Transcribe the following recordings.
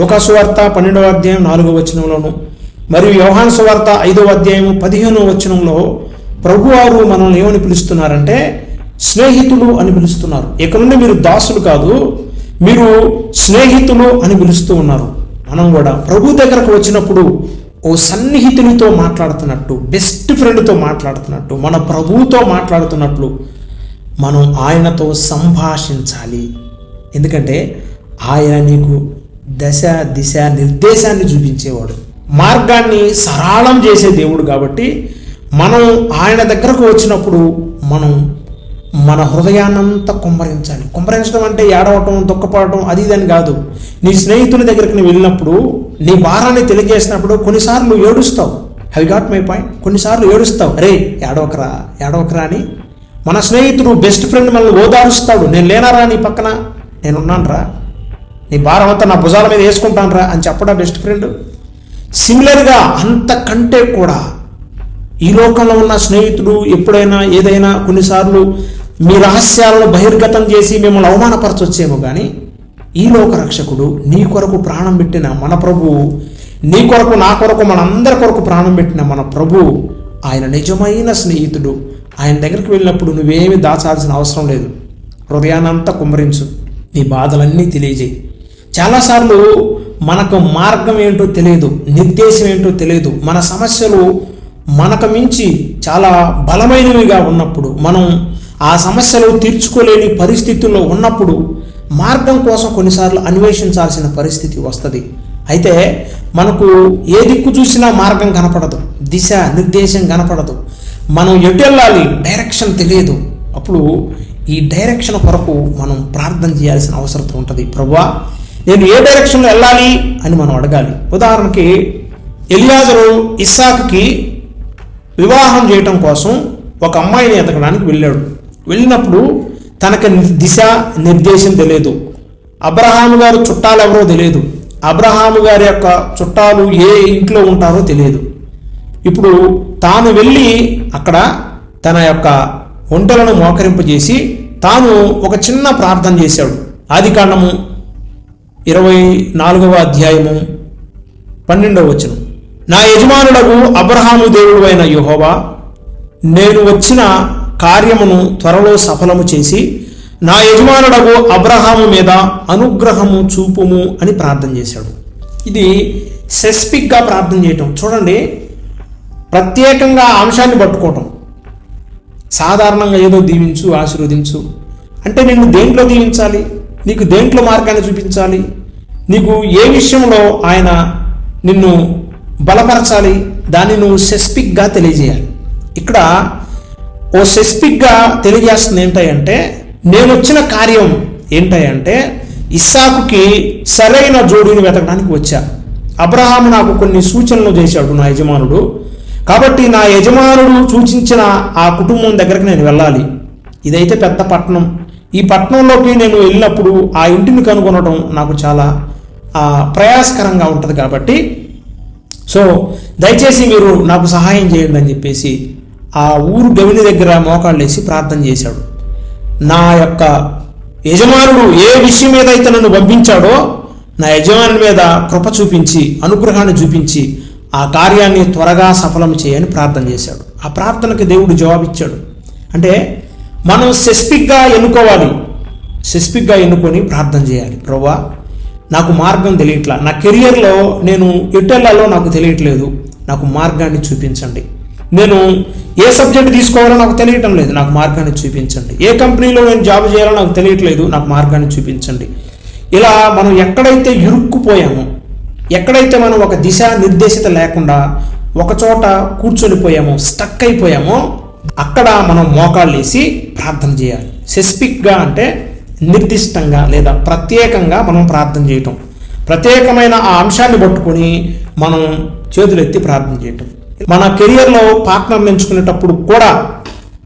లుకాసువార్త పన్నెండవ అధ్యాయం నాలుగవ వచనంలోను మరియు వ్యవహాన్ సువార్త ఐదవ అధ్యాయం పదిహేనవ వచనంలో ప్రభువారు మనల్ని ఏమని పిలుస్తున్నారంటే స్నేహితులు అని పిలుస్తున్నారు. ఇక నుండి మీరు దాసులు కాదు మీరు స్నేహితులు అని పిలుస్తూ ఉన్నారు. మనం కూడా ప్రభు దగ్గరకు వచ్చినప్పుడు ఓ సన్నిహితునితో మాట్లాడుతున్నట్టు బెస్ట్ ఫ్రెండ్తో మాట్లాడుతున్నట్టు మన ప్రభువుతో మాట్లాడుతున్నట్లు మనం ఆయనతో సంభాషించాలి. ఎందుకంటే ఆయన నీకు దశ దిశ నిర్దేశాన్ని చూపించేవాడు. మార్గాన్ని సరళం చేసే దేవుడు కాబట్టి మనం ఆయన దగ్గరకు వచ్చినప్పుడు మనం మన హృదయాన్నంతా కుమ్మరించాలి. కుమ్మరించడం అంటే ఏడవటం దుఃఖపడటం అది ఇది అని కాదు. నీ స్నేహితుల దగ్గరికి నువ్వు వెళ్ళినప్పుడు నీ భారాన్ని తెలియజేసినప్పుడు కొన్నిసార్లు ఏడుస్తావు. హ్యావ్ గాట్ మై పాయింట్ కొన్నిసార్లు ఏడుస్తావు. అరే ఏడవకరా ఏడవకరా అని. మన స్నేహితుడు బెస్ట్ ఫ్రెండ్ మనల్ని ఓదారుస్తాడు. నేను లేనారా నీ పక్కన? నేనున్నాను రా నీ భారం అంతా నా భుజాల మీద వేసుకుంటాను రా అని చెప్పడా బెస్ట్ ఫ్రెండ్ సిమిలర్గా అంతకంటే కూడా ఈ లోకంలో ఉన్న స్నేహితుడు ఎప్పుడైనా ఏదైనా కొన్నిసార్లు మీ రహస్యాలను బహిర్గతం చేసి మిమ్మల్ని అవమానపరచొచ్చేమో కానీ ఈ లోక రక్షకుడు నీ కొరకు ప్రాణం పెట్టిన మన ప్రభువు నీ కొరకు నా కొరకు మనందరి కొరకు ప్రాణం పెట్టిన మన ప్రభు ఆయన నిజమైన స్నేహితుడు. ఆయన దగ్గరికి వెళ్ళినప్పుడు నువ్వేమి దాచాల్సిన అవసరం లేదు. హృదయానంతా కుమ్మరించు. నీ బాధలన్నీ తెలియజేయి. చాలాసార్లు మనకు మార్గం ఏంటో తెలియదు నిర్దేశం ఏంటో తెలియదు. మన సమస్యలు మనకు మించి చాలా బలమైనవిగా ఉన్నప్పుడు మనం ఆ సమస్యలు తీర్చుకోలేని పరిస్థితుల్లో ఉన్నప్పుడు మార్గం కోసం కొన్నిసార్లు అన్వేషించాల్సిన పరిస్థితి వస్తుంది. అయితే మనకు ఏ దిక్కు చూసినా మార్గం కనపడదు దిశ నిర్దేశం కనపడదు. మనం ఎటు వెళ్ళాలి డైరెక్షన్ తెలియదు. అప్పుడు ఈ డైరెక్షన్ కొరకు మనం ప్రార్థన చేయాల్సిన అవసరం ఉంటుంది. ప్రభా నేను ఏ డైరెక్షన్లో వెళ్ళాలి అని మనం అడగాలి. ఉదాహరణకి ఎలియాజరు ఇస్సాక్కి వివాహం చేయటం కోసం ఒక అమ్మాయిని ఎతకడానికి వెళ్ళాడు. వెళ్ళినప్పుడు తనకి దిశ నిర్దేశం తెలియదు. అబ్రహాము గారు చుట్టాలు ఎవరో తెలియదు. అబ్రహాము గారి యొక్క చుట్టాలు ఏ ఇంట్లో ఉంటారో తెలియదు. ఇప్పుడు తాను వెళ్ళి అక్కడ తన యొక్క వంటలను మోకరింపజేసి తాను ఒక చిన్న ప్రార్థన చేశాడు. ఆది కాండము ఇరవై నాలుగవ అధ్యాయము పన్నెండవ వచనం. నా యజమానులకు అబ్రహాము దేవుడు అయిన యుహోవా నేను వచ్చిన కార్యమును త్వరలో సఫలము చేసి నా యజమానుడకు అబ్రహాము మీద అనుగ్రహము చూపుము అని ప్రార్థన చేశాడు. ఇది స్పెసిఫిక్గా ప్రార్థన చేయటం. చూడండి ప్రత్యేకంగా అంశాన్ని పట్టుకోవటం. సాధారణంగా ఏదో దీవించు ఆశీర్వదించు. అంటే నిన్ను దేంట్లో దీవించాలి? నీకు దేంట్లో మార్గాన్ని చూపించాలి? నీకు ఏ విషయంలో ఆయన నిన్ను బలపరచాలి? దాన్ని నువ్వు సెస్పిక్గా తెలియజేయాలి. ఇక్కడ ఓ సెస్పిక్గా తెలియజేస్తుంది ఏంటంటే నేను వచ్చిన కార్యం ఏంటంటే ఇస్సాకుకి సరైన జోడిని వెతకడానికి వచ్చా. అబ్రహాము నాకు కొన్ని సూచనలు చేశాడు నా యజమానుడు. కాబట్టి నా యజమానుడు సూచించిన ఆ కుటుంబం దగ్గరికి నేను వెళ్ళాలి. ఇదైతే పెద్ద పట్టణం. ఈ పట్టణంలోకి నేను వెళ్ళినప్పుడు ఆ ఇంటిని కనుగొనడం నాకు చాలా ప్రయాసకరంగా ఉంటుంది కాబట్టి. సో దయచేసి మీరు నాకు సహాయం చేయండి అని చెప్పేసి ఆ ఊరు గవిని దగ్గర మోకాళ్ళు వేసి ప్రార్థన చేశాడు. నా యొక్క యజమానుడు ఏ విషయం మీద అయితే నన్ను పంపించాడో నా యజమాని మీద కృప చూపించి అనుగ్రహాన్ని చూపించి ఆ కార్యాన్ని త్వరగా సఫలం చేయని ప్రార్థన చేశాడు. ఆ ప్రార్థనకి దేవుడు జవాబిచ్చాడు. అంటే మనం సెస్పిక్గా ఎన్నుకోవాలి. సెస్పిక్గా ఎన్నుకొని ప్రార్థన చేయాలి. ప్రభా నాకు మార్గం తెలియట్లా. నా కెరియర్లో నేను ఎటు నాకు తెలియట్లేదు. నాకు మార్గాన్ని చూపించండి. నేను ఏ సబ్జెక్ట్ తీసుకోవాలో నాకు తెలియటం లేదు. నాకు మార్గాన్ని చూపించండి. ఏ కంపెనీలో నేను జాబ్ చేయాలో నాకు తెలియట్లేదు. నాకు మార్గాన్ని చూపించండి. ఇలా మనం ఎక్కడైతే ఇరుక్కుపోయామో ఎక్కడైతే మనం ఒక దిశ నిర్దేశిత లేకుండా ఒక చోట కూర్చొనిపోయామో స్టక్ అయిపోయామో అక్కడ మనం మోకాళ్ళేసి ప్రార్థన చేయాలి. స్పెసిఫిక్గా అంటే నిర్దిష్టంగా లేదా ప్రత్యేకంగా మనం ప్రార్థన చేయటం. ప్రత్యేకమైన ఆ అంశాన్ని పట్టుకొని మనం చేతులెత్తి ప్రార్థన చేయటం. మన కెరియర్లో పార్ట్నర్ ఎంచుకునేటప్పుడు కూడా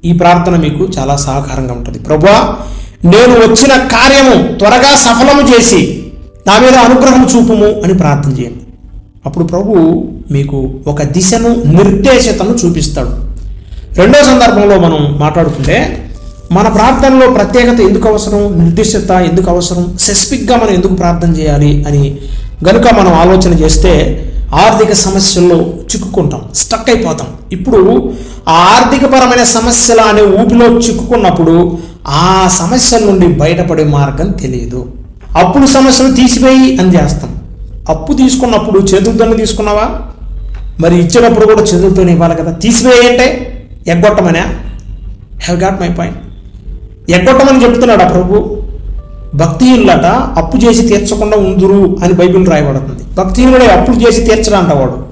ఈ ప్రార్థన మీకు చాలా సహకారంగా ఉంటుంది. ప్రభా నేను వచ్చిన కార్యము త్వరగా సఫలము చేసి నా మీద అనుగ్రహం చూపుము అని ప్రార్థన చేయండి. అప్పుడు ప్రభు మీకు ఒక దిశను నిర్దేశతను చూపిస్తాడు. రెండో సందర్భంలో మనం మాట్లాడుకుంటే మన ప్రార్థనలో ప్రత్యేకత ఎందుకు అవసరం? నిర్దిష్టత ఎందుకు అవసరం? స్పెసిఫిక్గా మనం ఎందుకు ప్రార్థన చేయాలి అని గనుక మనం ఆలోచన చేస్తే ఆర్థిక సమస్యల్లో చిక్కుకుంటాం స్టక్ అయిపోతాం. ఇప్పుడు ఆ ఆర్థికపరమైన సమస్యల అనే ఊపిలో చిక్కుకున్నప్పుడు ఆ సమస్యల నుండి బయటపడే మార్గం తెలియదు. అప్పుల సమస్యను తీసివేయి అని చేస్తాం. అప్పు తీసుకున్నప్పుడు చేతులతోనే తీసుకున్నావా? మరి ఇచ్చినప్పుడు కూడా చేతులతోనే ఇవ్వాలి కదా. తీసివేయంటే ఎగ్గొట్టమనే? హ్యావ్ గాట్ మై పాయింట్ ఎగ్గొట్టమని చెప్తున్నాడు ఆ ప్రభు? భక్తిహీనులట అప్పు చేసి తీర్చకుండా ఉందురు అని బైబిల్ రాయబడుతుంది. భక్తిహీనుడే అప్పులు చేసి తీర్చడంట వాడు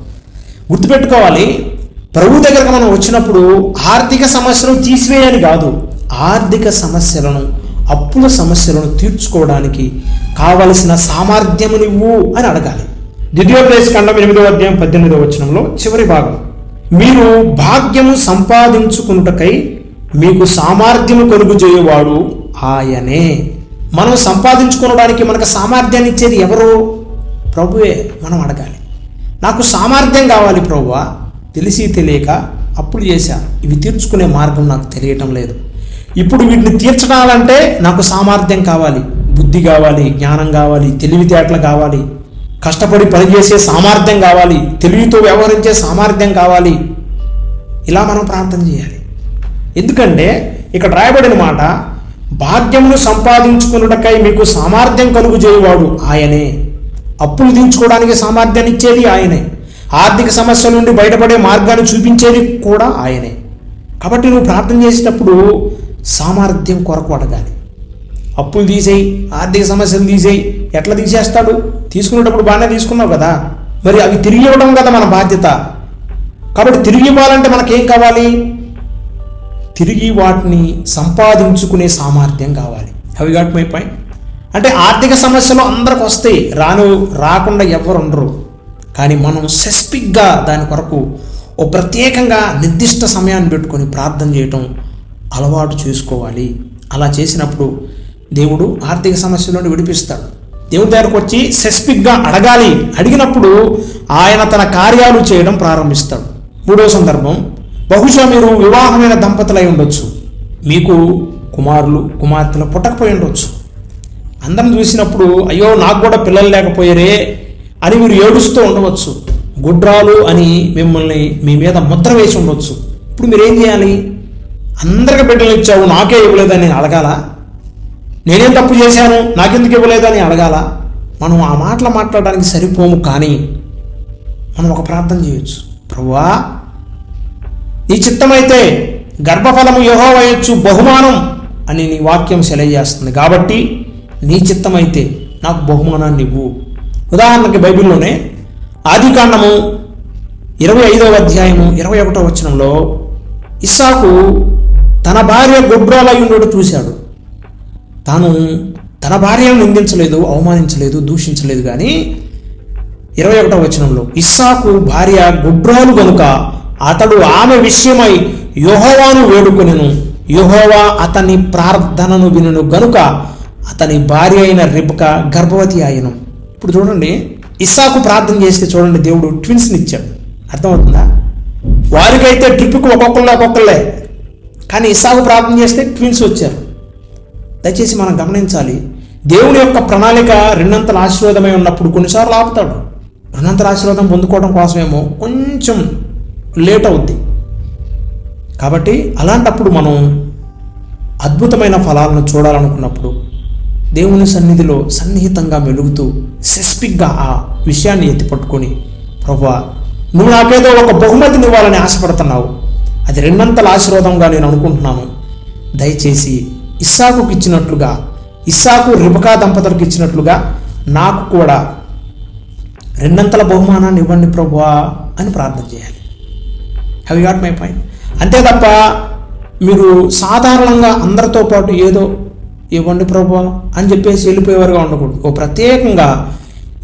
గుర్తుపెట్టుకోవాలి ప్రభు దగ్గరకు మనం వచ్చినప్పుడు ఆర్థిక సమస్యలను తీసివేయని కాదు ఆర్థిక సమస్యలను అప్పుల సమస్యలను తీర్చుకోవడానికి కావలసిన సామర్థ్యము నువ్వు అని అడగాలి. ద్వితీయ ప్లేస్ ఖండం ఎనిమిదో అధ్యాయం పద్దెనిమిదో వచనంలో చివరి భాగం. మీరు భాగ్యము సంపాదించుకున్నటకై మీకు సామర్థ్యం కలుగు చేయవాడు ఆయనే. మనం సంపాదించుకోవడానికి మనకు సామర్థ్యాన్ని ఇచ్చేది ఎవరు? ప్రభువే మనం అడగాలి. నాకు సామర్థ్యం కావాలి ప్రభువా తెలిసి తెలియక అప్పులు చేశా ఇవి తీర్చుకునే మార్గం నాకు తెలియటం లేదు. ఇప్పుడు వీటిని తీర్చడాలంటే నాకు సామర్థ్యం కావాలి. బుద్ధి కావాలి జ్ఞానం కావాలి తెలివితేటలు కావాలి. కష్టపడి పనిచేసే సామర్థ్యం కావాలి. తెలివితో వ్యవహరించే సామర్థ్యం కావాలి. ఇలా మనం ప్రార్థన చేయాలి. ఎందుకంటే ఇక్కడ రాయబడిన మాట భాగ్యమును సంపాదించుకున్నటకై మీకు సామర్థ్యం కలుగు చేయవాడు ఆయనే. అప్పులు తీర్చుకోవడానికి సామర్థ్యాన్ని ఇచ్చేది ఆయనే. ఆర్థిక సమస్య నుండి బయటపడే మార్గాన్ని చూపించేది కూడా ఆయనే. కాబట్టి నువ్వు ప్రార్థన చేసేటప్పుడు సామర్థ్యం కొరకు అడగాలి. అప్పులు తీసేయి ఆర్థిక సమస్యలు తీసేయి. ఎట్లా తీసేస్తాడు? తీసుకునేటప్పుడు బాగానే తీసుకున్నావు కదా. మరి అవి తిరిగి ఇవ్వడం కదా మన బాధ్యత. కాబట్టి తిరిగి ఇవ్వాలంటే మనకేం కావాలి? తిరిగి వాటిని సంపాదించుకునే సామర్థ్యం కావాలి. హవి గాట్ మై పాయింట్ అంటే ఆర్థిక సమస్యలు అందరికి వస్తాయి రాను రాకుండా ఎవరు ఉండరు. కానీ మనం స్పెసిఫిక్గా దాని కొరకు ఓ ప్రత్యేకంగా నిర్దిష్ట సమయాన్ని పెట్టుకొని ప్రార్థన చేయటం అలవాటు చేసుకోవాలి. అలా చేసినప్పుడు దేవుడు ఆర్థిక సమస్యల నుండి విడిపిస్తాడు. దేవుడి దగ్గరకు వచ్చి స్పెసిఫిక్గా అడగాలి. అడిగినప్పుడు ఆయన తన కార్యాలు చేయడం ప్రారంభిస్తాడు. మూడో సందర్భం బహుశా మీరు వివాహమైన దంపతులై ఉండొచ్చు. మీకు కుమారులు కుమార్తెలు పుట్టకపోయి ఉండొచ్చు. అందరం చూసినప్పుడు అయ్యో నాకు కూడా పిల్లలు లేకపోయారే అని మీరు ఏడుస్తూ ఉండవచ్చు. గుడ్రాలు అని మిమ్మల్ని మీ మీద ముద్ర వేసి ఉండొచ్చు. ఇప్పుడు మీరేం చేయాలి? అందరికి బిడ్డలు ఇచ్చావు నాకే ఇవ్వలేదని నేను అడగాల? నేనేం తప్పు చేశాను నాకెందుకు ఇవ్వలేదని అడగాల? మనం ఆ మాటలు మాట్లాడడానికి సరిపోము కానీ మనం ఒక ప్రార్థన చేయొచ్చు. ప్రభువా నీ చిత్తమైతే గర్భఫలము యహోవయచ్చు బహుమానం అని నీ వాక్యం సెలవుచేస్తుంది కాబట్టి నీ చిత్తమైతే నాకు బహుమానాన్ని ఇవ్వు. ఉదాహరణకి బైబిల్లోనే ఆది కాండము ఇరవై ఐదవ అధ్యాయము ఇరవై ఒకటో వచనంలో ఇస్సాకు తన భార్య గొడ్రాలయ్యుండడు చూశాడు. తాను తన భార్యను నిందించలేదు అవమానించలేదు దూషించలేదు కానీ ఇరవై ఒకటో వచనంలో ఇస్సాకు భార్య గుడ్రాలు గనుక అతడు ఆమె విషయమై యుహోవాను వేడుకొనెను. యుహోవా అతని ప్రార్థనను వినును గనుక అతని భార్య అయిన రిబ్క గర్భవతి ఆయను ఇప్పుడు చూడండి ఇస్సాకు ప్రార్థన చేస్తే చూడండి దేవుడు ట్విన్స్ని ఇచ్చాడు. అర్థమవుతుందా? వారికైతే ట్రిప్కి ఒక్కొక్కళ్ళు ఒక్కొక్కళ్ళే. కానీ ఇస్సాకు ప్రార్థన చేస్తే ట్విన్స్ వచ్చారు. దయచేసి మనం గమనించాలి దేవుని యొక్క ప్రణాళిక రెండంతల ఆశీర్వాదమై ఉన్నప్పుడు కొన్నిసార్లు ఆపుతాడు. రెండంతల ఆశీర్వాదం పొందుకోవడం కోసమేమో కొంచెం లేట్ అవుద్ది. కాబట్టి అలాంటప్పుడు మనం అద్భుతమైన ఫలాలను చూడాలనుకున్నప్పుడు దేవుని సన్నిధిలో సన్నిహితంగా మెలుగుతూ స్పెసిఫిక్గా ఆ విషయాన్ని ఎత్తిపట్టుకొని ప్రభా నువ్వు నాకేదో ఒక బహుమతిని ఇవ్వాలని ఆశపడుతున్నావు. అది రెండంతల ఆశీర్వాదంగా నేను అనుకుంటున్నాను. దయచేసి ఇస్సాకుకి ఇచ్చినట్లుగా ఇస్సాకు రిబకా దంపతులకు ఇచ్చినట్లుగా నాకు కూడా రెండంతల బహుమానాన్ని ఇవ్వండి ప్రభువా అని ప్రార్థన చేయాలి. హ్యావ్ గాట్ మై పాయింట్ అంతే తప్ప మీరు సాధారణంగా అందరితో పాటు ఏదో ఇవ్వండి ప్రభా అని చెప్పేసి వెళ్ళిపోయేవారుగా ఉండకూడదు. ఓ ప్రత్యేకంగా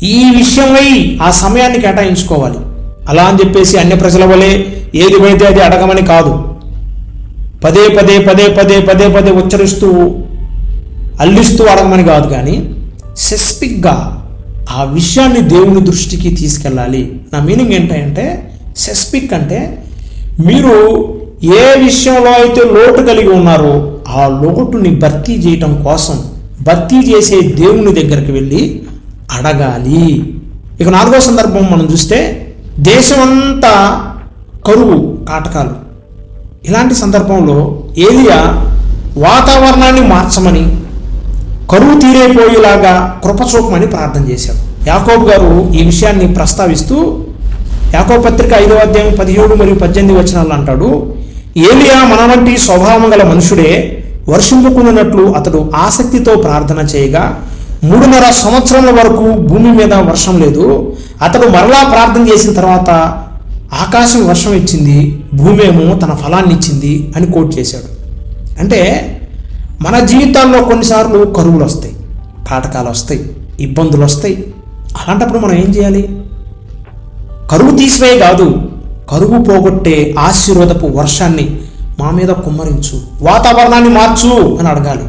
ఈ విషయమై ఆ సమయాన్ని కేటాయించుకోవాలి. అలా అని చెప్పేసి అన్ని ప్రజల వలె ఏది పడితే అది అడగమని కాదు. పదే పదే పదే పదే పదే పదే ఉచ్చరిస్తూ అల్లిస్తూ అడగమని కాదు కానీ స్పెసిఫిక్గా ఆ విషయాన్ని దేవుని దృష్టికి తీసుకెళ్ళాలి. నా మీనింగ్ ఏంటంటే స్పెసిఫిక్ అంటే మీరు ఏ విషయంలో అయితే లోటు కలిగి ఉన్నారో ఆ లోటుని భర్తీ చేయటం కోసం భర్తీ చేసే దేవుని దగ్గరికి వెళ్ళి అడగాలి. ఇక నాలుగో సందర్భం మనం చూస్తే దేశమంతా కరువు కాటకాలు. ఇలాంటి సందర్భంలో ఏలియా వాతావరణాన్ని మార్చమని కరువు తీరైపోయేలాగా కృపచూపమని ప్రార్థన చేశాడు. యాకోబ్ గారు ఈ విషయాన్ని ప్రస్తావిస్తూ యాకో పత్రిక ఐదవ అధ్యాయం పదిహేడు మరియు పద్దెనిమిది వచనాలు అంటాడు ఏలియా మన వంటి స్వభావం గల మనుషుడే వర్షింపుకున్నట్లు అతడు ఆసక్తితో ప్రార్థన చేయగా మూడున్నర సంవత్సరాల వరకు భూమి మీద వర్షం లేదు. అతడు మరలా ప్రార్థన చేసిన తర్వాత ఆకాశం వర్షం ఇచ్చింది భూమి ఏమో తన ఫలాన్ని ఇచ్చింది అని కోట్ చేశాడు. అంటే మన జీవితాల్లో కొన్నిసార్లు కరువులు వస్తాయి కాటకాలు వస్తాయి ఇబ్బందులు వస్తాయి. అలాంటప్పుడు మనం ఏం చేయాలి? కరువు తీసివే కాదు కరువు పోగొట్టే ఆశీర్వదపు వర్షాన్ని మా మీద కుమ్మరించు వాతావరణాన్ని మార్చు అని అడగాలి.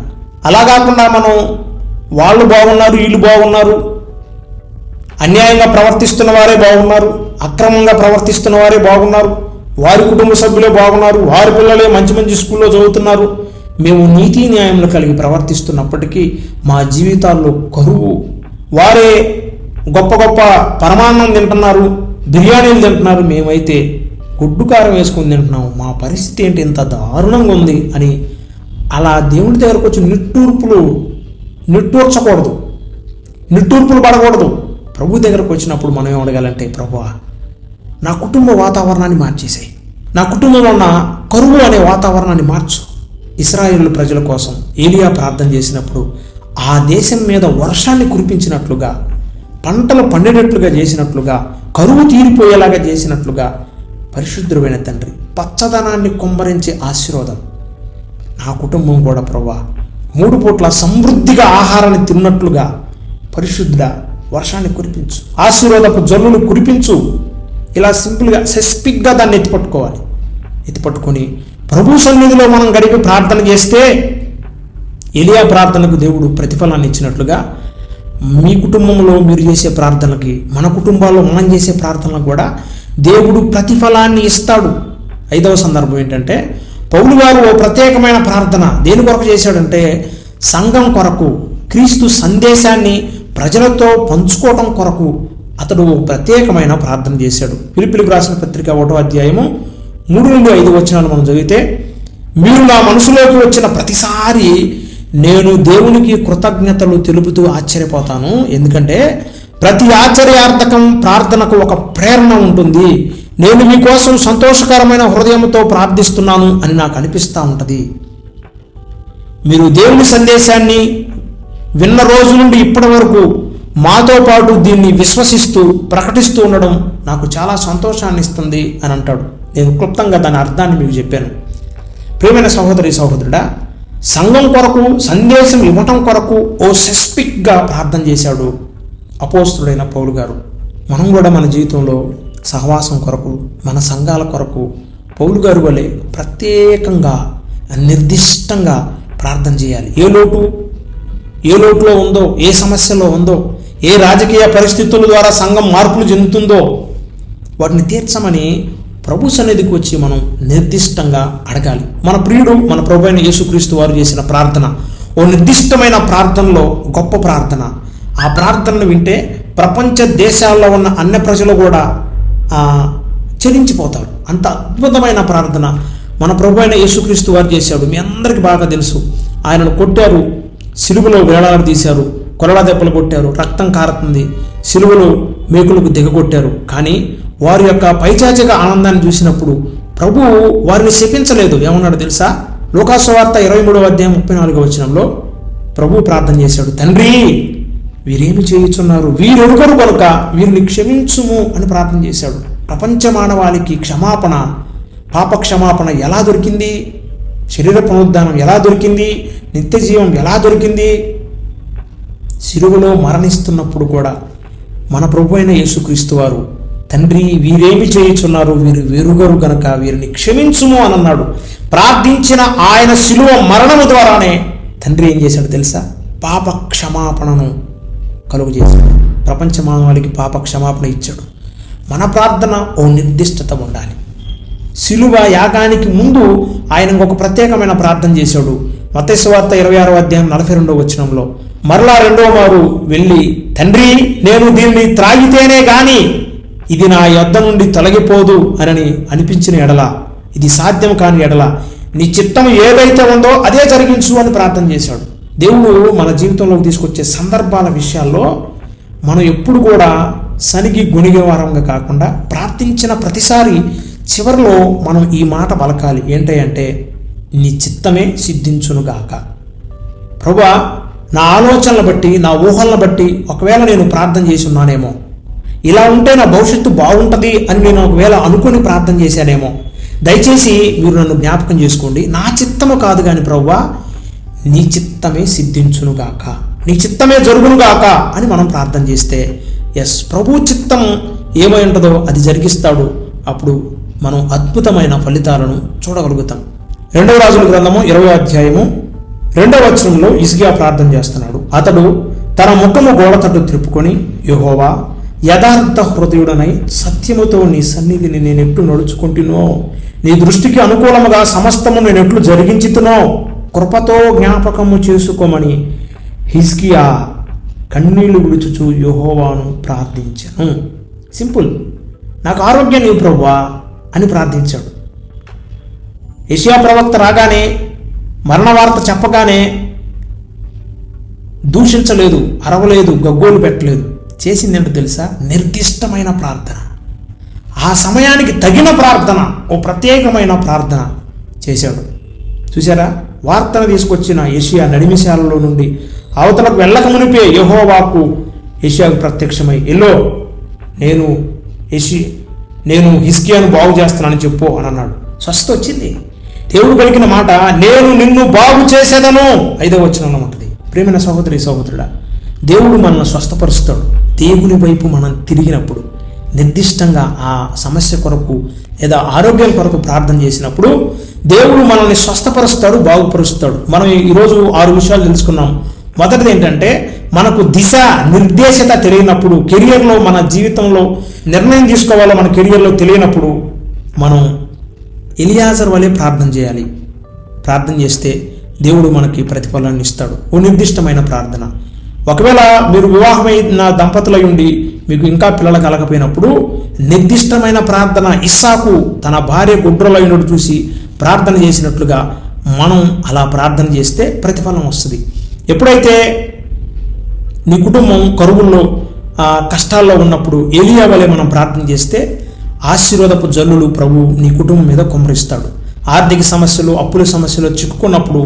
అలా కాకుండా మనం వాళ్ళు బాగున్నారు వీళ్ళు బాగున్నారు అన్యాయంగా ప్రవర్తిస్తున్న వారే బాగున్నారు అక్రమంగా ప్రవర్తిస్తున్న వారే బాగున్నారు వారి కుటుంబ సభ్యులే బాగున్నారు వారి పిల్లలే మంచి మంచి స్కూల్లో చదువుతున్నారు. మేము నీతి న్యాయంలో కలిగి ప్రవర్తిస్తున్నప్పటికీ మా జీవితాల్లో కరువు. వారే గొప్ప గొప్ప పరమాన్నం తింటున్నారు బిర్యానీలు తింటున్నారు మేమైతే గుడ్డు కారం వేసుకుని తింటున్నాం మా పరిస్థితి ఏంటి? ఇంత దారుణంగా ఉంది అని అలా దేవుడి దగ్గరకు వచ్చి నిట్టూర్పులు నిట్టూర్చకూడదు. నిట్టూర్పులు పడకూడదు. ప్రభు దగ్గరకు వచ్చినప్పుడు మనం ఏమడగాలంటే ప్రభు నా కుటుంబ వాతావరణాన్ని మార్చేసాయి. నా కుటుంబంలో ఉన్న కరువు అనే వాతావరణాన్ని మార్చు. ఇస్రాయేల్ ప్రజల కోసం ఏలియా ప్రార్థన చేసినప్పుడు ఆ దేశం మీద వర్షాన్ని కురిపించినట్లుగా పంటలు పండినట్లుగా చేసినట్లుగా కరువు తీరిపోయేలాగా చేసినట్లుగా పరిశుద్ధుడైన తండ్రి పచ్చదనాన్ని కుమ్మరించే ఆశీర్వాదం. నా కుటుంబం కూడా ప్రభా మూడు పూట్ల సమృద్ధిగా ఆహారాన్ని తిన్నట్లుగా పరిశుద్ధ వర్షాన్ని కురిపించు ఆశీర్వాదపు జల్లులు కురిపించు. ఇలా సింపుల్గా సెస్పిక్గా దాన్ని ఎత్తిపట్టుకోవాలి. ఎత్తిపట్టుకొని ప్రభు సన్నిధిలో మనం గడిపి ప్రార్థన చేస్తే ఎలియా ప్రార్థనకు దేవుడు ప్రతిఫలాన్ని ఇచ్చినట్లుగా మీ కుటుంబంలో మీరు చేసే ప్రార్థనకి మన కుటుంబాల్లో మనం చేసే ప్రార్థనలకు కూడా దేవుడు ప్రతిఫలాన్ని ఇస్తాడు. ఐదవ సందర్భం ఏంటంటే పౌలు గారు ఓ ప్రత్యేకమైన ప్రార్థన దేని కొరకు చేశాడంటే సంఘం కొరకు క్రీస్తు సందేశాన్ని ప్రజలతో పంచుకోవటం కొరకు అతడు ఓ ప్రత్యేకమైన ప్రార్థన చేశాడు. పిలుపులకు రాసిన పత్రిక ఒకటో అధ్యాయము మూడు నుండి ఐదు వచనాలు మనం చదివితే మీరు నా మనసులోకి వచ్చిన ప్రతిసారి నేను దేవునికి కృతజ్ఞతలు తెలుపుతూ ఆశ్చర్యపోతాను. ఎందుకంటే ప్రతి ఆశ్చర్యార్థకం ప్రార్థనకు ఒక ప్రేరణ ఉంటుంది. నేను మీకోసం సంతోషకరమైన హృదయంతో ప్రార్థిస్తున్నాను అని నాకు అనిపిస్తూ ఉంటుంది. మీరు దేవుని సందేశాన్ని విన్న రోజు నుండి ఇప్పటి వరకు మాతో పాటు దీన్ని విశ్వసిస్తూ ప్రకటిస్తూ ఉండడం నాకు చాలా సంతోషాన్ని ఇస్తుంది అని అంటాడు. నేను క్లుప్తంగా దాని అర్థాన్ని మీకు చెప్పాను. ప్రియమైన సహోదరి సహోదరుడా సంఘం కొరకు సందేశం ఇవ్వటం కొరకు ఓ స్పెసిఫిక్గా ప్రార్థన చేశాడు అపోస్తుడైన పౌలు గారు. మనం కూడా మన జీవితంలో సహవాసం కొరకు మన సంఘాల కొరకు పౌలు గారు వలె ప్రత్యేకంగా నిర్దిష్టంగా ప్రార్థన చేయాలి. ఏ లోటు ఏ లోటులో ఉందో ఏ సమస్యలో ఉందో ఏ రాజకీయ పరిస్థితుల ద్వారా సంఘం మార్పులు చెందుతుందో వాటిని తీర్చమని ప్రభు సన్నిధికి వచ్చి మనం నిర్దిష్టంగా అడగాలి. మన ప్రియుడు మన ప్రభు అయిన యేసుక్రీస్తు వారు చేసిన ప్రార్థన ఓ నిర్దిష్టమైన ప్రార్థనలో గొప్ప ప్రార్థన. ఆ ప్రార్థనను వింటే ప్రపంచ దేశాల్లో ఉన్న అన్ని ప్రజలు కూడా చలించిపోతారు చెలించిపోతారు అంత అద్భుతమైన ప్రార్థన మన ప్రభు అయిన యేసుక్రీస్తు వారు చేశాడు. మీ అందరికీ బాగా తెలుసు. ఆయనను కొట్టారు. సిలువలో వేలాడ తీశారు. కొరడా దెబ్బలు కొట్టారు. రక్తం కారుతుంది. సిలువలో మేకులకు దిగగొట్టారు. కానీ వారి యొక్క పైచాచిక ఆనందాన్ని చూసినప్పుడు ప్రభువు వారిని శపించలేదు. ఏమన్నాడు తెలుసా? లోకాసువార్త ఇరవై మూడవ అధ్యాయం ముప్పై నాలుగో వచనంలో ప్రభు ప్రార్థన చేశాడు. తండ్రి వీరేమి చేయుచున్నారు? వీరెరుగరు కనుక వీరిని క్షమించుము అని ప్రార్థన చేశాడు. ప్రపంచ మానవాళికి క్షమాపణ పాప క్షమాపణ ఎలా దొరికింది? శరీర పునరుద్ధానం ఎలా దొరికింది? నిత్య జీవం ఎలా దొరికింది? సిలువలో మరణిస్తున్నప్పుడు కూడా మన ప్రభు అయిన యేసుక్రీస్తు వారు తండ్రి వీరేమి చేయుచున్నారు? వీరు వేరుగరు గనక వీరిని క్షమించుము అని అన్నాడు ప్రార్థించిన ఆయన శిలువ మరణము ద్వారానే తండ్రి ఏం చేశాడు తెలుసా? పాప క్షమాపణను కలుగు చేశాడు. ప్రపంచ మానవాళికి పాప క్షమాపణ ఇచ్చాడు. మన ప్రార్థన ఓ నిర్దిష్టత ఉండాలి. శిలువ యాగానికి ముందు ఆయన ఒక ప్రత్యేకమైన ప్రార్థన చేశాడు. మతేశ్వార్త ఇరవై ఆరో అధ్యాయం నలభై రెండో వచనంలో మరలా రెండో వారు వెళ్ళి తండ్రి నేను దీన్ని త్రాగితేనే కానీ ఇది నా యొద్ద నుండి తొలగిపోదు అని అనిపించిన ఎడల ఇది సాధ్యం కాని ఎడల నీ చిత్తం ఏదైతే ఉందో అదే జరిగించు అని ప్రార్థన చేశాడు. దేవుడు మన జీవితంలోకి తీసుకొచ్చే సందర్భాల విషయాల్లో మనం ఎప్పుడు కూడా శనిగి గుణిగవారంగా కాకుండా ప్రార్థించిన ప్రతిసారి చివరిలో మనం ఈ మాట పలకాలి. ఏంటంటే నీ చిత్తమే సిద్ధించునుగాక. ప్రభా నా ఆలోచనలు బట్టి నా ఊహలను బట్టి ఒకవేళ నేను ప్రార్థన చేసి ఉన్నానేమో ఇలా ఉంటే నా భవిష్యత్తు బాగుంటుంది అని నేను ఒకవేళ అనుకుని ప్రార్థన చేశానేమో దయచేసి మీరు నన్ను జ్ఞాపకం చేసుకోండి. నా చిత్తము కాదు కానీ ప్రవ్వా నీ చిత్తమే సిద్ధించునుగాక నీ చిత్తమే జరుగునుగాక అని మనం ప్రార్థన చేస్తే ఎస్ ప్రభు చిత్తం ఏమై ఉంటుందో అది జరిగిస్తాడు. అప్పుడు మనం అద్భుతమైన ఫలితాలను చూడగలుగుతాం. రెండవ రాజుల గ్రంథము ఇరవై అధ్యాయము రెండవ వచనంలో ఇసుగా ప్రార్థన చేస్తున్నాడు. అతడు తన ముఖము గోడ తట్టు త్రిప్పుకొని యహోవా యథార్థ హృదయుడనై సత్యముతో నీ సన్నిధిని నేను ఎట్లు నడుచుకుంటునో నీ దృష్టికి అనుకూలముగా సమస్తము నేను ఎట్లు జరిగించుతునో కృపతో జ్ఞాపకము చేసుకోమని హిస్కియా కన్నీళ్ళు విడుచుచు యోహోవాను ప్రార్థించను. సింపుల్. నాకు ఆరోగ్యం నీవు ప్రవ్వా అని ప్రార్థించాడు. ఏషియా ప్రవక్త రాగానే మరణ వార్త చెప్పగానే దూషించలేదు అరవలేదు గగ్గోలు పెట్టలేదు. చేసింది ఏంటో తెలుసా? నిర్దిష్టమైన ప్రార్థన. ఆ సమయానికి తగిన ప్రార్థన ఓ ప్రత్యేకమైన ప్రార్థన చేశాడు. చూసారా వార్తను తీసుకొచ్చిన ఏషియా నడిమిశాలలో నుండి అవతలకు వెళ్ళక మునిపే యహోవాకు ఏషియాకు ప్రత్యక్షమై ఎల్లో నేను ఏషి నేను హిస్కియాను బాగు చేస్తానని చెప్పు అని అన్నాడు. స్వస్థ వచ్చింది. దేవుడు పలికిన మాట నేను నిన్ను బాగు చేసేదను ఐదో వచ్చిన ఉంటుంది. ప్రేమైన సహోదరి సహోదరుడా దేవుడు మనల్ని స్వస్థపరుస్తాడు. దేవుని వైపు మనం తిరిగినప్పుడు నిర్దిష్టంగా ఆ సమస్య కొరకు లేదా ఆరోగ్యం కొరకు ప్రార్థన చేసినప్పుడు దేవుడు మనల్ని స్వస్థపరుస్తాడు బాగుపరుస్తాడు. మనం ఈరోజు ఆరు విషయాలు తెలుసుకున్నాం. మొదటిది ఏంటంటే మనకు దిశ నిర్దేశత తెలియనప్పుడు కెరియర్లో మన జీవితంలో నిర్ణయం తీసుకోవాలో మన కెరియర్లో తెలియనప్పుడు మనం ఎలియాజర్ వలె ప్రార్థన చేయాలి. ప్రార్థన చేస్తే దేవుడు మనకి ప్రతిఫలాన్ని ఇస్తాడు. ఓ నిర్దిష్టమైన ప్రార్థన. ఒకవేళ మీరు వివాహమైన దంపతులై ఉండి మీకు ఇంకా పిల్లలు కలగపోయినప్పుడు నిర్దిష్టమైన ప్రార్థన ఇస్సాకు తన భార్య గుడ్రలైనడు చూసి ప్రార్థన చేసినట్లుగా మనం అలా ప్రార్థన చేస్తే ప్రతిఫలం వస్తుంది. ఎప్పుడైతే నీ కుటుంబం కరువుల్లో కష్టాల్లో ఉన్నప్పుడు ఏలియా వలె మనం ప్రార్థన చేస్తే ఆశీర్వాదపు జల్లులు ప్రభు నీ కుటుంబం మీద కుమ్మరిస్తాడు. ఆర్థిక సమస్యలు అప్పుల సమస్యలు చిక్కుకున్నప్పుడు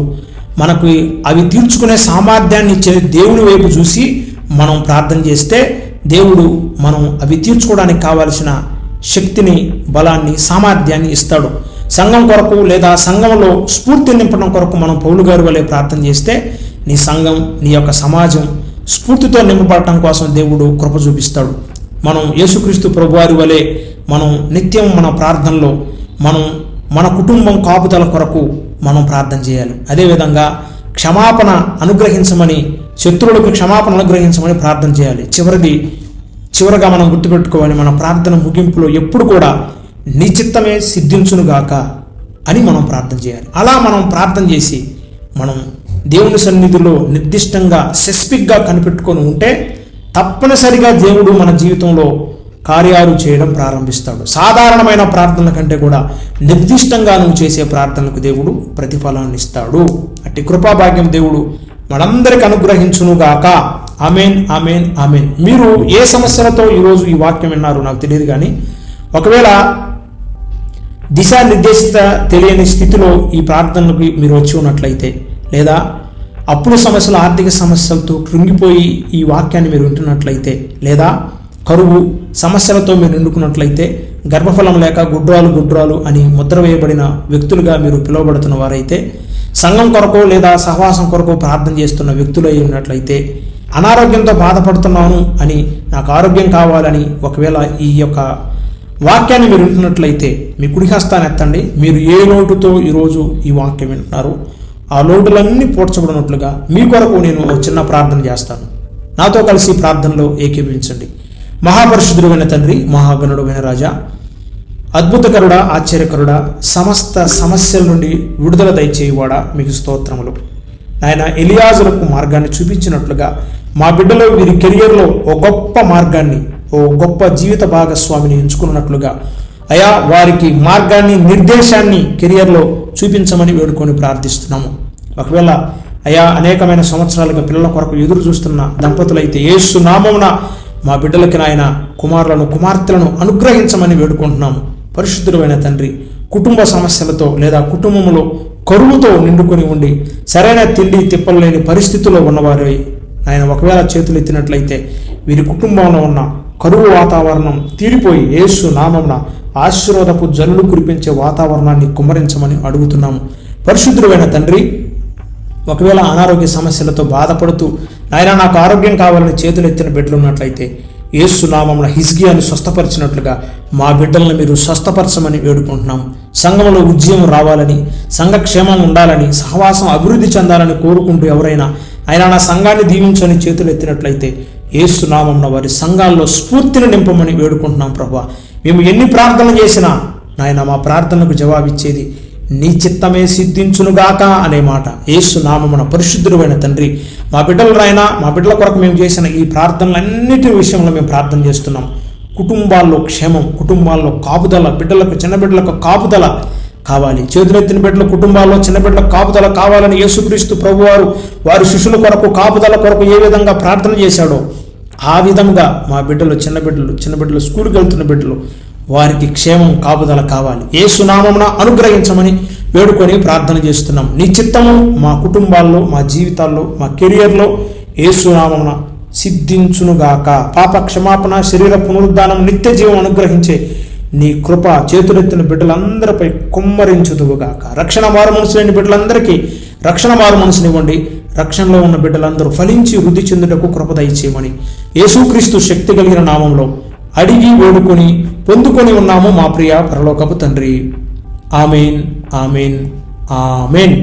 మనకు అవి తీర్చుకునే సామర్థ్యాన్ని ఇచ్చే దేవుని వైపు చూసి మనం ప్రార్థన చేస్తే దేవుడు మనం అవి తీర్చుకోవడానికి కావలసిన శక్తిని బలాన్ని సామర్థ్యాన్ని ఇస్తాడు. సంఘం కొరకు లేదా సంఘంలో స్ఫూర్తి నింపడం కొరకు మనం పౌలు గారి వలె ప్రార్థన చేస్తే నీ సంఘం నీ యొక్క సమాజం స్ఫూర్తితో నింపబడటం కోసం దేవుడు కృప చూపిస్తాడు. మనం యేసుక్రీస్తు ప్రభువారి వలె మనం నిత్యం మన ప్రార్థనలో మనం మన కుటుంబం కాపుదల కొరకు మనం ప్రార్థన చేయాలి. అదేవిధంగా క్షమాపణ అనుగ్రహించమని శత్రువులకు క్షమాపణ అనుగ్రహించమని ప్రార్థన చేయాలి. చివరిది చివరగా మనం గుర్తుపెట్టుకోవాలి మన ప్రార్థన ముగింపులో ఎప్పుడు కూడా నిశ్చిత్తమే సిద్ధించునుగాక అని మనం ప్రార్థన చేయాలి. అలా మనం ప్రార్థన చేసి మనం దేవుని సన్నిధిలో నిర్దిష్టంగా స్పెసిఫిక్గా కనిపెట్టుకొని ఉంటే తప్పనిసరిగా దేవుడు మన జీవితంలో కార్యాలు చేయడం ప్రారంభిస్తాడు. సాధారణమైన ప్రార్థనల కంటే కూడా నిర్దిష్టంగా నువ్వు చేసే ప్రార్థనలకు దేవుడు ప్రతిఫలాన్ని ఇస్తాడు. అట్టి కృపాభాగ్యం దేవుడు మనందరికి అనుగ్రహించునుగాక అమేన్ అమేన్ అమేన్ మీరు ఏ సమస్యలతో ఈరోజు ఈ వాక్యం విన్నారు నాకు తెలియదు కానీ ఒకవేళ దిశానిర్దేశిత తెలియని స్థితిలో ఈ ప్రార్థనలకు మీరు వచ్చి ఉన్నట్లయితే లేదా అప్పుల సమస్యలు ఆర్థిక సమస్యలతో కృంగిపోయి ఈ వాక్యాన్ని మీరు వింటున్నట్లయితే లేదా కరువు సమస్యలతో మీరు నిండుకున్నట్లయితే గర్భఫలం లేక గుడ్రాలు గుడ్రాలు అని ముద్ర వేయబడిన వ్యక్తులుగా మీరు పిలువబడుతున్న వారైతే సంఘం కొరకు లేదా సహవాసం కొరకు ప్రార్థన చేస్తున్న వ్యక్తులు అయి ఉన్నట్లయితే అనారోగ్యంతో బాధపడుతున్నాను అని నాకు ఆరోగ్యం కావాలని ఒకవేళ ఈ యొక్క వాక్యాన్ని మీరు వింటున్నట్లయితే మీ కుడి హస్తాన్ని ఎత్తండి. మీరు ఏ లోటుతో ఈరోజు ఈ వాక్యం వింటున్నారు ఆ లోటులన్నీ పోడ్చబడినట్లుగా మీ కొరకు నేను ఒక చిన్న ప్రార్థన చేస్తాను. నాతో కలిసి ప్రార్థనలో ఏకీభించండి మహాపరిశుద్ధుడైన తండ్రి మహాగణుడమైన రాజా అద్భుతకరుడ ఆశ్చర్యకరుడా సమస్త సమస్యల నుండి విడుదల దయచేయవాడ మీకు స్తోత్రములు. నాయన ఎలియాజులకు మార్గాన్ని చూపించినట్లుగా మా బిడ్డలో వీరి కెరియర్లో ఓ గొప్ప మార్గాన్ని ఓ గొప్ప జీవిత భాగస్వామిని ఎంచుకున్నట్లుగా అయా వారికి మార్గాన్ని నిర్దేశాన్ని కెరియర్లో చూపించమని వేడుకొని ప్రార్థిస్తున్నాము. ఒకవేళ అయా అనేకమైన సంవత్సరాలుగా పిల్లల కొరకు ఎదురు చూస్తున్న దంపతులైతే ఏసు నామమున మా బిడ్డలకి నాయన కుమారులను కుమార్తెలను అనుగ్రహించమని వేడుకుంటున్నాము. పరిశుద్ధుడైన తండ్రి కుటుంబ సమస్యలతో లేదా కుటుంబంలో కరువుతో నిండుకొని ఉండి సరైన తిండి తిప్పలు లేని పరిస్థితుల్లో ఉన్నవారు ఆయన ఒకవేళ చేతులు ఎత్తినట్లయితే వీరి కుటుంబంలో ఉన్న కరువు వాతావరణం తీరిపోయి యేసు నామమున ఆశీర్వాదపు జనులు కురిపించే వాతావరణాన్ని కుమ్మరించమని అడుగుతున్నాము. పరిశుద్ధుడైన తండ్రి ఒకవేళ అనారోగ్య సమస్యలతో బాధపడుతూ నాయన నాకు ఆరోగ్యం కావాలని చేతులు ఎత్తిన బిడ్డలు ఉన్నట్లయితే ఏసునామమున హిజ్గియాని స్వస్థపరిచినట్లుగా మా బిడ్డలను మీరు స్వస్థపరచమని వేడుకుంటున్నాం. సంఘంలో ఉద్యమం రావాలని సంఘక్షేమం ఉండాలని సహవాసం అభివృద్ధి చెందాలని కోరుకుంటూ ఎవరైనా ఆయన నా సంఘాన్ని దీవించని చేతులు ఎత్తినట్లయితే ఏసునామమున వారి సంఘాల్లో స్ఫూర్తిని నింపమని వేడుకుంటున్నాం ప్రభా. మేము ఎన్ని ప్రార్థనలు చేసినా నాయన మా ప్రార్థనకు జవాబిచ్చేది నీ చిత్తమే సిద్ధించునుగాక అనే మాట. ఏసు నామమున పరిశుద్ధుడైన తండ్రి మా బిడ్డలు రాయినా మా బిడ్డల కొరకు మేము చేసిన ఈ ప్రార్థనలన్నిటి విషయంలో మేము ప్రార్థన చేస్తున్నాం. కుటుంబాల్లో క్షేమం కుటుంబాల్లో కాపుదల బిడ్డలకు చిన్న బిడ్డలకు కాపుదల కావాలి. చేతులెత్తిన బిడ్డల కుటుంబాల్లో చిన్న బిడ్డలకు కాపుదల కావాలని యేసుక్రీస్తు ప్రభువారు వారి శిష్యుల కొరకు కాపుదల కొరకు ఏ విధంగా ప్రార్థన చేశాడో ఆ విధంగా మా బిడ్డలు చిన్న బిడ్డలు చిన్న బిడ్డలు స్కూల్కి వెళ్తున్న బిడ్డలు వారికి క్షేమం కాపుదల కావాలి. ఏ సునామమున అనుగ్రహించమని వేడుకొని ప్రార్థన చేస్తున్నాం. నీ చిత్తము మా కుటుంబాల్లో మా జీవితాల్లో మా కెరియర్లో ఏసునామమున సిద్ధించునుగాక. పాప క్షమాపణ శరీర పునరుద్ధానం నిత్య జీవం అనుగ్రహించే నీ కృప చేతులెత్తిన బిడ్డలందరిపై కుమ్మరించుదువుగాక. రక్షణ మారు మనసు లేని బిడ్డలందరికీ రక్షణ మారు మనసునివ్వండి రక్షణలో ఉన్న బిడ్డలందరూ ఫలించి వృద్ధి చెందుటకు కృప దయచేయమని యేసుక్రీస్తు శక్తి కలిగిన నామంలో అడిగి వేడుకొని పొందుకొని ఉన్నాము మా ప్రియ పరలోకపు తండ్రి. ఆమెన్. Amen amen